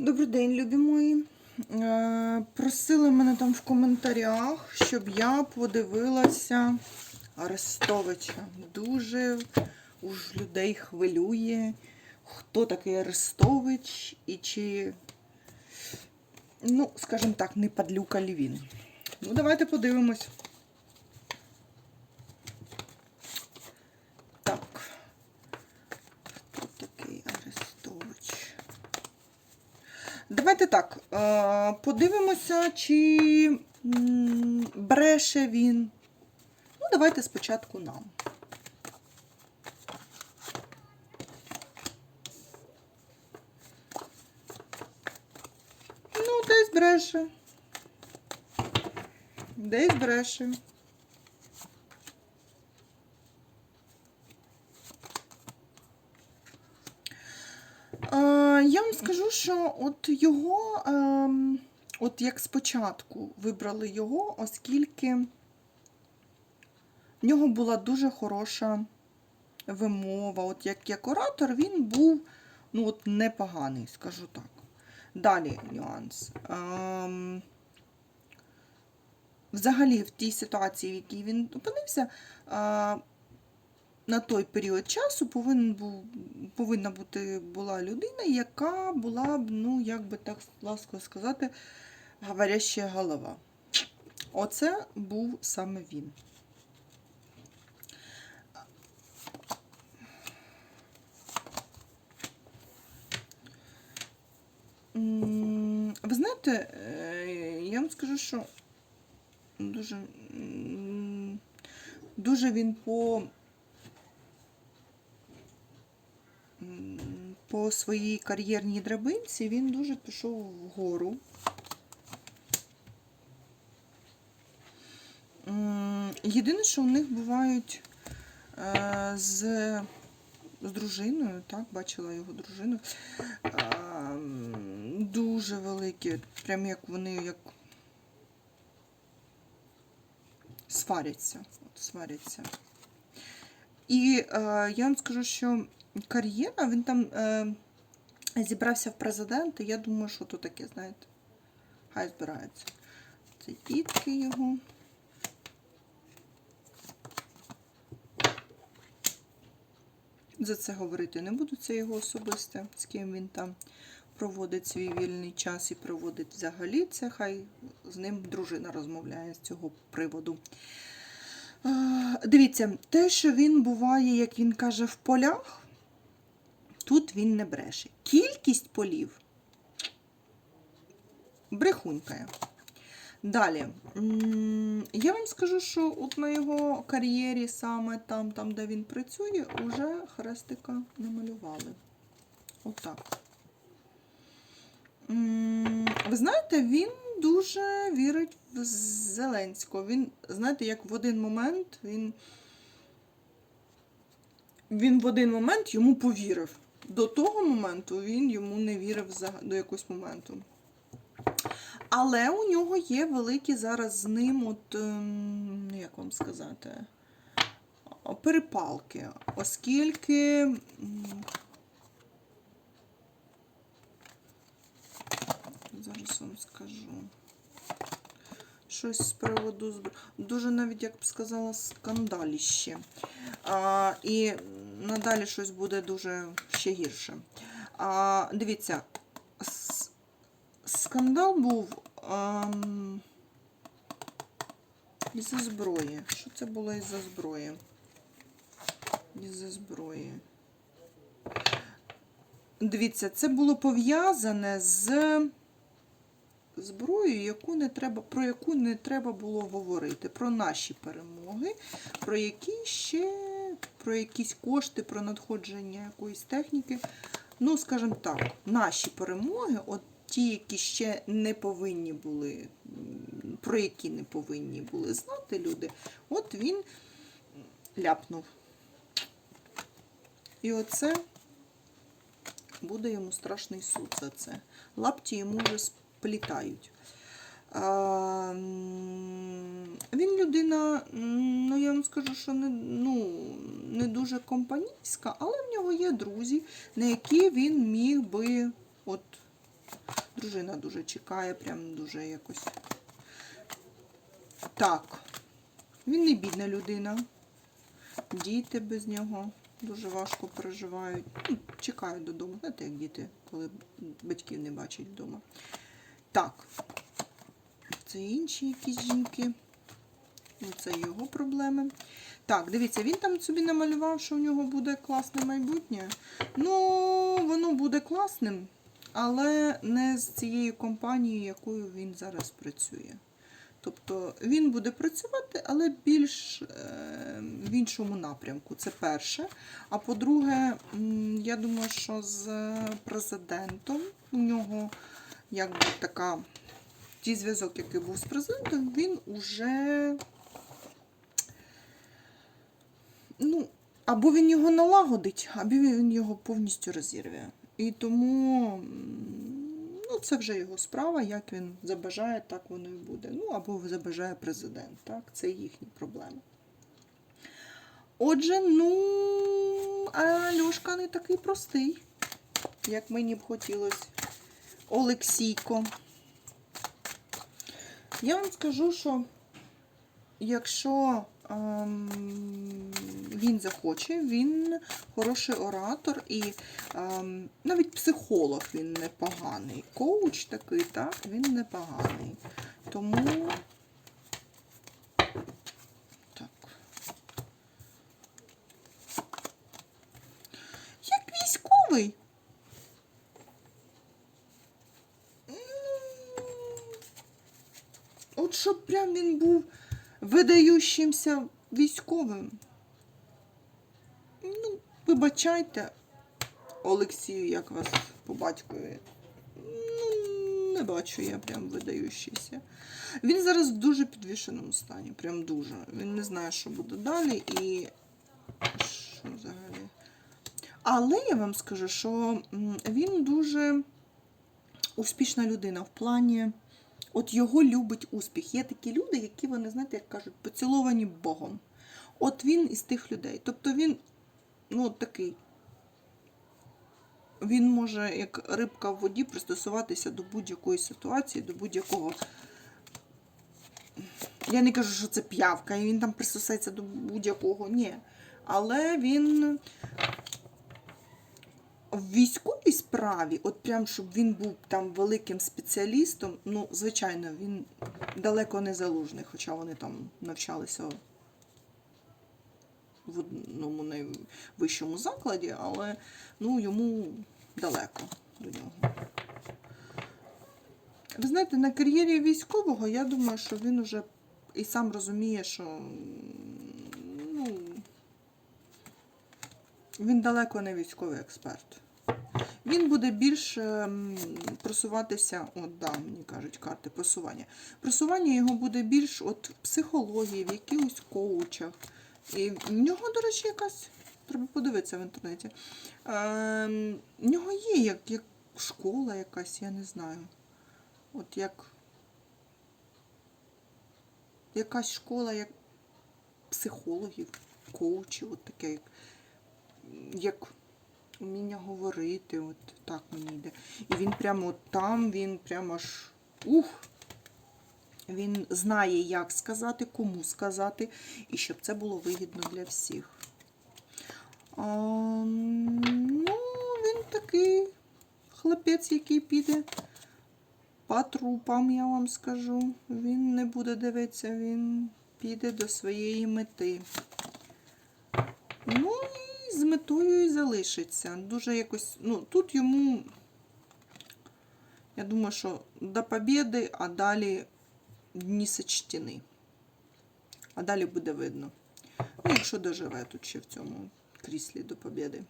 Добрий день, любі мої. Е, Просили мене там в коментарях, щоб я подивилася Арестовича. Дуже уж людей хвилює, хто такий Арестович і чи, ну, скажімо так, не падлюка лі він. Ну, давайте подивимось. Так. Хто такий Арестович? Давайте так. е, Подивимося, чи бреше він. Ну, давайте спочатку нам. Ну, десь бреше. Десь бреше. Е, я вам скажу, що от його, ем, от як спочатку вибрали його, оскільки в нього була дуже хороша вимова. От як як оратор він був ну, от непоганий, скажу так. Далі нюанс. Ем, взагалі, в тій ситуації, в якій він опинився, е, на той період часу повинен був, повинна бути була людина, яка була б, ну, як би так ласково сказати, говоряща голова. Оце був саме він. Ви знаєте, е, я вам скажу, що дуже, дуже він по по своїй кар'єрній драбинці він дуже пішов вгору. Єдине, що у них бувають е, з, з дружиною, так, бачила його дружину, е, дуже великі, прям як вони як сваряться. От, сваряться. І е, я вам скажу, що кар'єра, він там е, зібрався в президенти. Я думаю, що то таке, знаєте, хай збирається. Це дітки його. За це говорити не буду, це його особисте, з ким він там проводить свій вільний час і проводить взагалі це. Хай з ним дружина розмовляє з цього приводу. Е, Дивіться, те, що він буває, як він каже, в полях, тут він не бреше. Кількість полів брехунькає. Далі. Я вам скажу, що от на його кар'єрі, саме там, там, де він працює, уже хрестика намалювали. Отак. Ви знаєте, він дуже вірить в Зеленського. Він, знаєте, як в один момент він, він в один момент йому повірив. До того моменту він йому не вірив до якогось моменту. Але у нього є великі зараз з ним, от, ем, як вам сказати, перепалки, оскільки. Зараз вам скажу. Щось з приводу збро- дуже навіть, як б сказала, скандаліще. А, і надалі щось буде дуже ще гірше. А, дивіться, скандал був ем, із-за зброї. Що це було із-за зброї? Із-за зброї. Дивіться, це було пов'язане з зброєю, яку не треба, про яку не треба було говорити. Про наші перемоги, про які ще, про якісь кошти, про надходження якоїсь техніки. Ну, скажімо так, наші перемоги, от ті, які ще не повинні були, про які не повинні були знати люди, от він ляпнув. І оце буде йому страшний суд за це. Лапті йому вже сплітають. А, він людина, я вам скажу, що не, ну, не дуже компанійська, але в нього є друзі, на які він міг би от Дружина дуже чекає, прям дуже якось. Так. Він не бідна людина. Діти без нього дуже важко переживають. Ну, чекають додому. Знаєте, як діти, коли батьків не бачать вдома. Так. Це інші якісь жінки. Ну, це його проблеми. Так, дивіться, він там собі намалював, що в нього буде класне майбутнє. Ну, воно буде класним, але не з цією компанією, якою він зараз працює. Тобто він буде працювати, але більш е, в іншому напрямку. Це перше. А по-друге, я думаю, що з президентом у нього якби така ті зв'язок, який був з президентом, він уже. Ну, або він його налагодить, або він його повністю розірве. І тому ну, це вже його справа, як він забажає, так воно і буде. Ну, або забажає президент, так? Це їхні проблеми. Отже, ну, а Льошка не такий простий, як мені б хотілося. Олексійко. Я вам скажу, що якщо він захоче, він хороший оратор і ем, навіть психолог він непоганий. Коуч такий, так, він непоганий. Тому. Так. Як військовий. От щоб прям він був видаючимся військовим. Ну, вибачайте, Олексію, як вас по батькові. Ну, не бачу я прям видаючийся. Він зараз в дуже підвішеному стані, прям дуже. Він не знає, що буде далі і що взагалі. Але я вам скажу, що він дуже успішна людина в плані. От його любить успіх. Є такі люди, які вони, знаєте, як кажуть, поціловані Богом. От він із тих людей. Тобто він, ну, такий. Він може, як рибка в воді, пристосуватися до будь-якої ситуації, до будь-якого. Я не кажу, що це п'явка, і він там пристосується до будь-якого. Ні. Але він в військовій справі, от прям щоб він був там великим спеціалістом, ну, звичайно, він далеко не залужний, хоча вони там навчалися в одному найвищому закладі, але ну, йому далеко до нього. Ви знаєте, на кар'єрі військового я думаю, що він уже і сам розуміє, що ну, він далеко не військовий експерт. Він буде більш ем, просуватися, от да, мені кажуть, карти просування. Просування його буде більш от в психології, в якихось коучах. І в нього, до речі, якась, треба подивитися в інтернеті. Ем, в нього є як, як школа якась, я не знаю. От як якась школа як психологів, коучів, от таке, як, як вміння говорити, от так мені йде. І він прямо от там, він прямо аж ух. Він знає, як сказати, кому сказати, і щоб це було вигідно для всіх. А, ну, він такий хлопець, який піде по трупам, я вам скажу. Він не буде дивитися, він піде до своєї мети. Ну і з метою і залишиться. Дуже якось, ну, тут йому, я думаю, що до побєди, а далі дні сочтені. А далі буде видно. Ну, якщо доживе тут ще в цьому кріслі до побєди.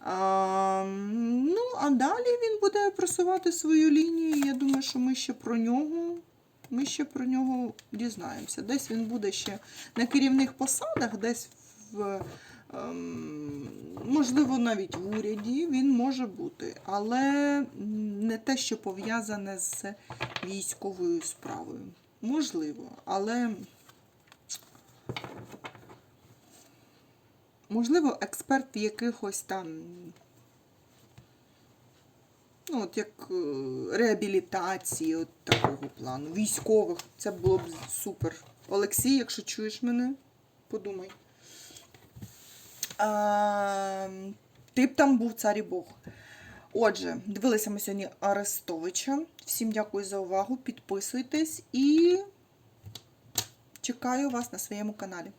А, ну, а далі він буде просувати свою лінію. Я думаю, що ми ще про нього. Ми ще про нього дізнаємося. Десь він буде ще на керівних посадах, десь в, можливо, навіть в уряді він може бути, але не те, що пов'язане з військовою справою. Можливо, але можливо, експерт в якихось там Ну, от як е, реабілітації, от такого плану, військових. Це було б супер. Олексій, якщо чуєш мене, подумай. А, ти б там був цар і Бог. Отже, дивилися ми сьогодні Арестовича. Всім дякую за увагу. Підписуйтесь і чекаю вас на своєму каналі.